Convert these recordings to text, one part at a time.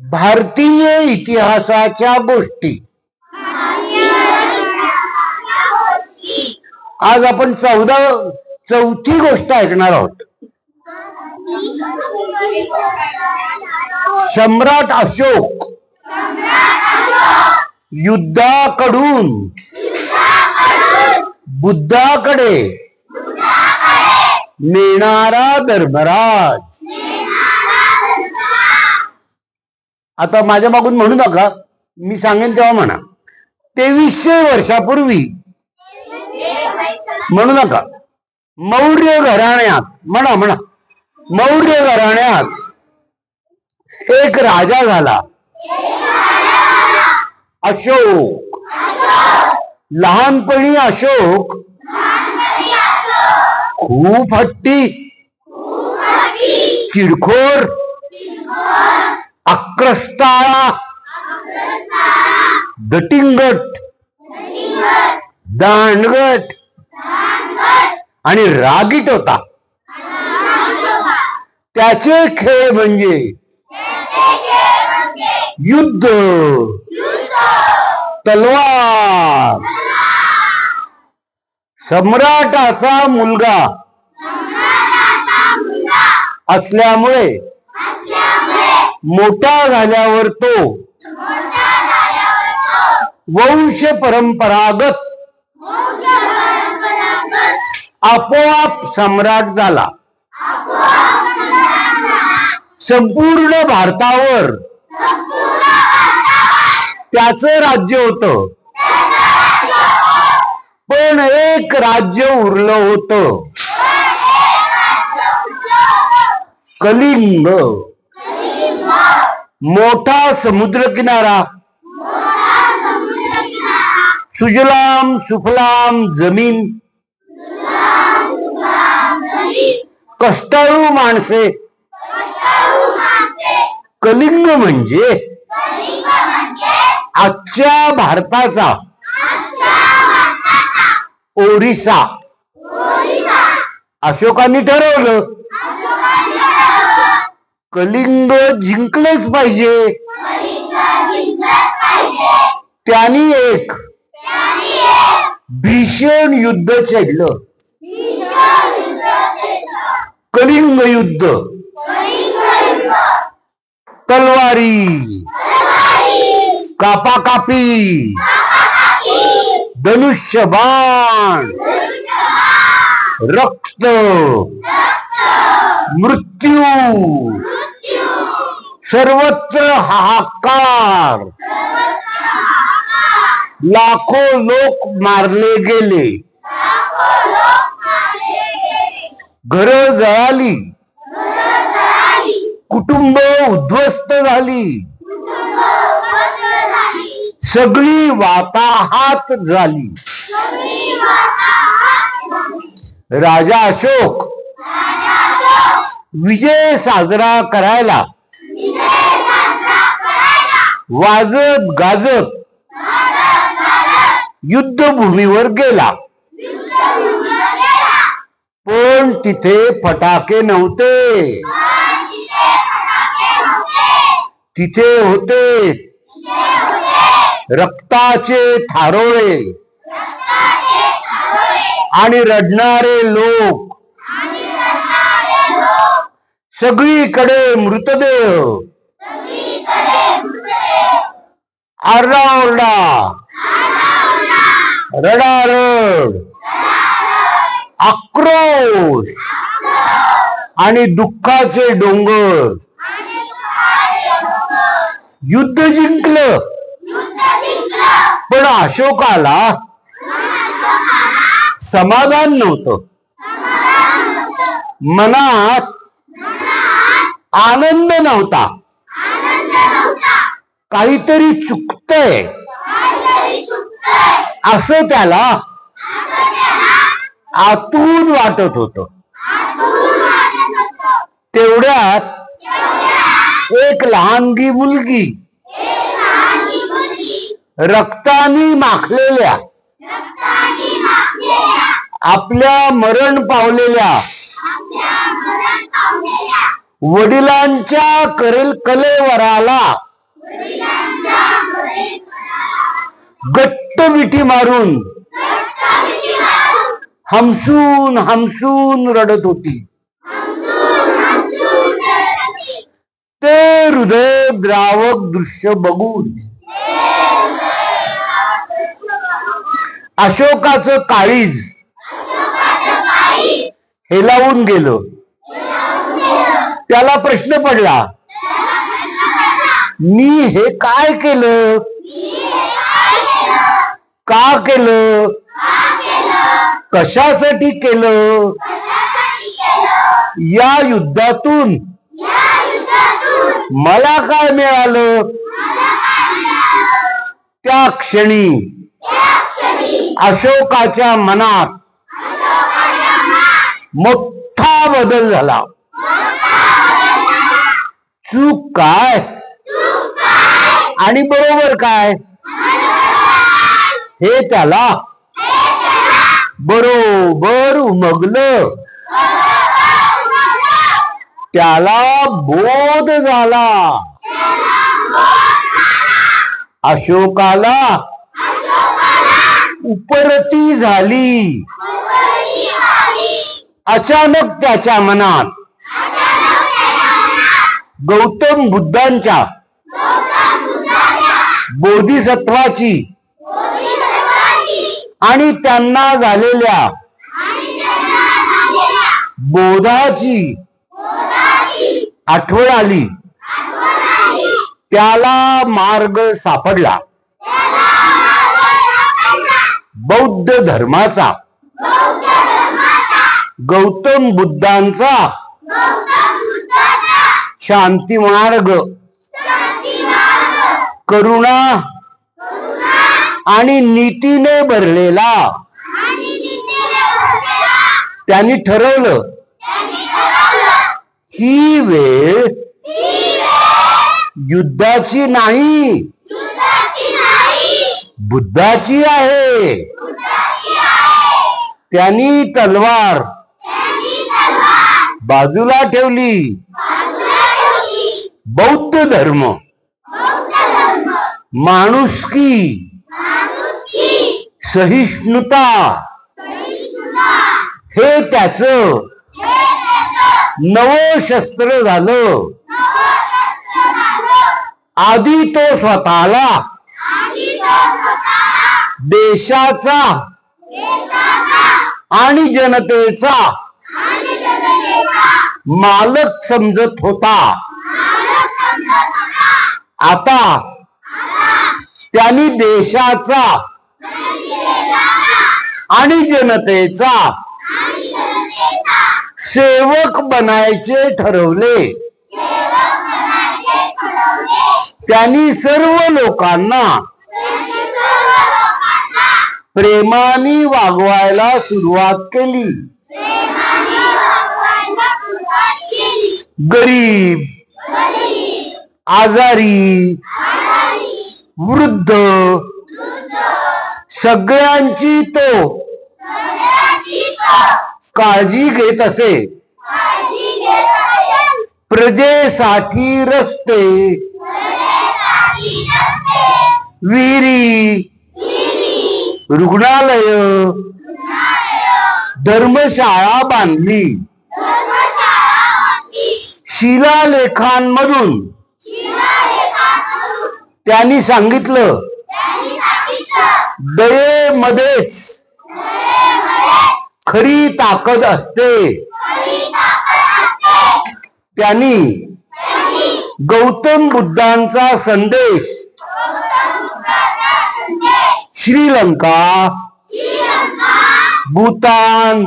भारतीय इतिहासाच्या गोष्टी. आज आपण चौदा चौथी गोष्ट ऐकणार आहोत. सम्राट अशोक. युद्धाकडून. बुद्धाकडे. नेणारा धर्मराज. आता माझ्या मागून म्हणू नका मी सांगेन तेव्हा म्हणा. तेवीसशे वर्षापूर्वी म्हणू नका मौर्य घराण्यात म्हणा म्हणा मौर्य घराण्यात एक राजा झाला. अशोक. लहानपणी अशोक खूप हट्टी चिडखोर आक्रस्ताळा. गटिंगट दांडगट. आणि रागीट होता. त्याचे खेळ म्हणजे युद्ध. तलवार. सम्राटाचा मुलगा असल्यामुळे मोठा झाल्यावर तो वंश परंपरागत आपोआप सम्राट झाला. संपूर्ण भारतावर त्याच राज्य होत. पण एक राज्य उरलं होत. कलिंग. मोठा समुद्र किनारा सुजलाम सुफलाम जमीन. कष्टाळू माणसे. कलिंग म्हणजे. आजच्या भारताचा. ओरिसा. अशोकांनी ठरवलं. कलिंग जिंकलंच पाहिजे. त्यांनी एक भीषण युद्ध छेडलं. कलिंग युद्ध. तलवारी. कापाकापी. धनुष्यबाण. रक्त. मृत्यू. सर्वत्र हाहाकार. लाखो लोक मारले गेले. घर जळाली. कुटुंब उद्ध्वस्त झाली. सगळी वाताहात झाली. राजा अशोक. विजय साजरा करायला. वाजत गाजत युद्धभूमीवर गेला. पण तिथे फटाके नव्हते. तिथे होते रक्ताचे थारोळे. आणि रडणारे लोक. सगळीकडे मृतदेह. आरडाओरडा. रडारड आक्रोश. आणि दुःखाचे डोंगर. युद्ध जिंकलं. पण अशोकाला समाधान नव्हतं. मनात आनंद नव्हता. काहीतरी चुक चुकतंय असं त्याला आतून वाटत होत. तेवढ्यात एक लहानगी मुलगी रक्तानी माखलेल्या आपल्या मरण पावलेल्या वडिलांच्या करेल कलेवराला गट्ट विटी मारून हमसून हमसून रडत होती. ते हृदय द्रावक दृश्य बघून अशोकाचं काळीज हेलावून गेलं. त्याला प्रश्न पडला मी हे काय केलं? का केलं? कशासाठी केलं? या युद्धातून. मला काय मिळालं? त्या क्षणी. अशोकाच्या मनात मोठा बदल झाला. चूक काय? आणि बरोबर काय? हे त्याला. बरोबर उमगलं. त्याला बोध झाला. अशोकाला उपरती झाली. अचानक त्याच्या मनात गौतम बुद्धांच्या बोधिसत्वाची आणि त्यांना झालेल्या बोधाची आठवण आली. त्याला मार्ग सापडला. बौद्ध धर्माचा गौतम बुद्धांचा शांती मार्ग. करुणा आणि नीतीने भरलेला. त्यांनी ठरवलं. ही वेळ युद्धाची नाही. बुद्धाची आहे. त्यांनी तलवार बाजूला ठेवली. बौद्ध धर्म. माणुसकी. सहिष्णुता। हे त्याच नव शस्त्र झालं। आधी तो स्वतःला देशाचा आणि जनतेचा मालक समजत होता। आता त्यांनी देशाचा आणि जनतेचा सेवक बनायचे ठरवले. त्यांनी सर्व लोकांना प्रेमाने वागवायला सुरुवात केली. गरीब आजारी वृद्ध सगळ्यांची तो काळजी घेत असे. प्रजेसाठी रस्ते. विहिरी. रुग्णालय. धर्मशाळा बांधली. शिलालेखांमधून. त्यांनी सांगितलं. दयेमध्येच. खरी ताकद असते. त्यांनी गौतम बुद्धांचा संदेश श्रीलंका भूतान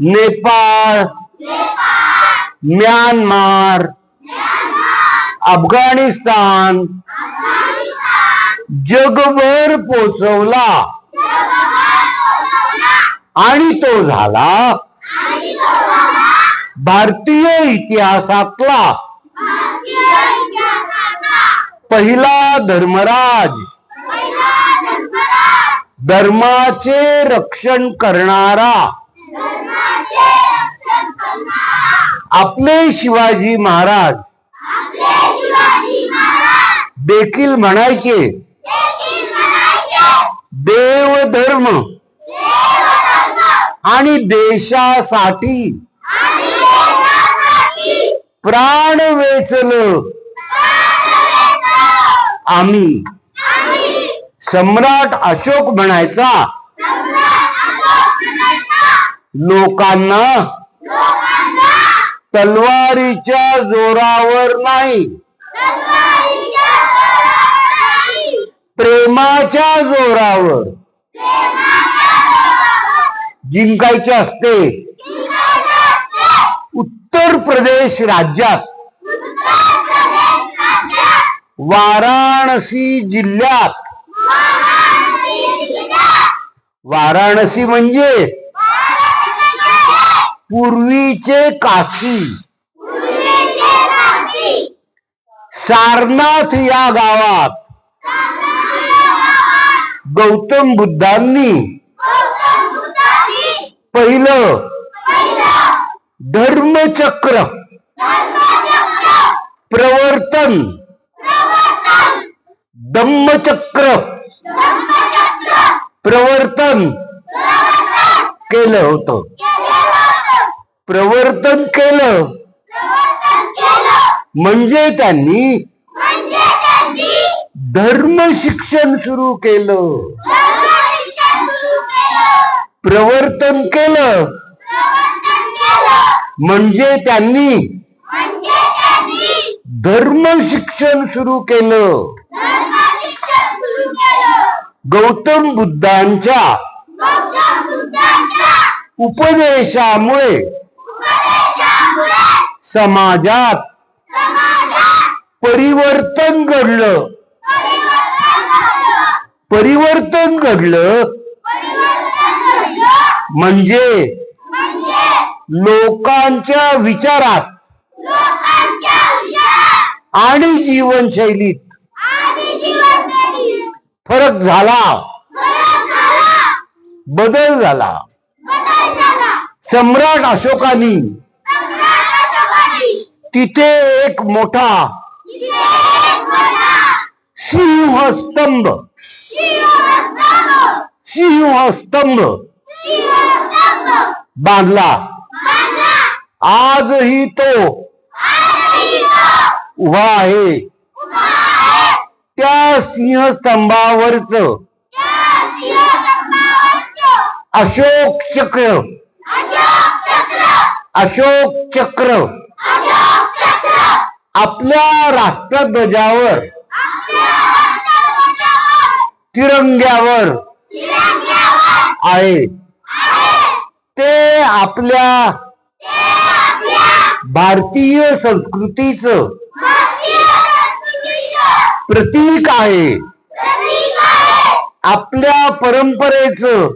नेपाळ म्यानमार अफगाणिस्तान जगभर पोचवला आणि तो झाला. भारतीय इतिहासातला पहिला धर्मराज. धर्माचे रक्षण करणारा. आपले शिवाजी महाराज. देखील म्हणायचे. देव धर्म आणि देशासाठी प्राण वेचलं. आम्ही सम्राट अशोक म्हणायचा. लोकांना तलवारीच्या जोरावर नाही. प्रेमाच्या जोरावर. जिंकायचे असते. उत्तर प्रदेश राज्यात. वाराणसी जिल्ह्यात. वाराणसी म्हणजे पूर्वीचे काशी. सारनाथ या गावात. गौतम बुद्धांनी पहिलं धर्मचक्र. प्रवर्तन. धम्मचक्र. प्रवर्तन. केलं होतं. प्रवर्तन केलं. म्हणजे त्यांनी धर्म शिक्षण सुरू केलं. प्रवर्तन केलं. म्हणजे त्यांनी धर्म शिक्षण सुरू केलं. गौतम बुद्धांच्या उपदेशामुळे समाजात परिवर्तन घडलं. परिवर्तन घडलं. म्हणजे लोकांच्या विचारात आणि जीवनशैलीत फरक झाला. बदल झाला. सम्राट अशोकानी तिथे एक मोठा सिंहस्तंभ सिंहस्तंभ बांधला. आजही तो उभा आहे. त्या सिंहस्तंभावरच अशोक चक्र. अशोक चक्र. आपल्या राष्ट्रध्वजावर तिरंग्यावर आहे. ते आपल्या भारतीय संस्कृतीचं प्रतीक आहे. आपल्या परंपरेचं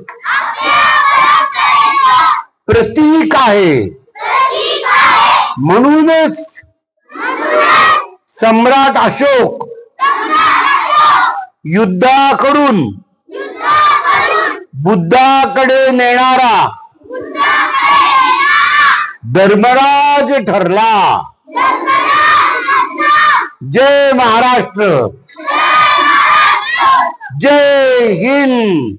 प्रतीक आहे. म्हणूनच सम्राट अशोक युद्धाकडून बुद्धाकडे नेणारा धर्मराज ठरला। जय महाराष्ट्र। जय हिंद।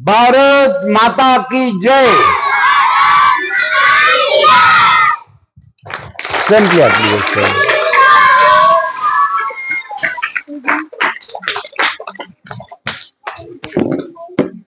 भारत माता की जय। संपली आपली गोष्ट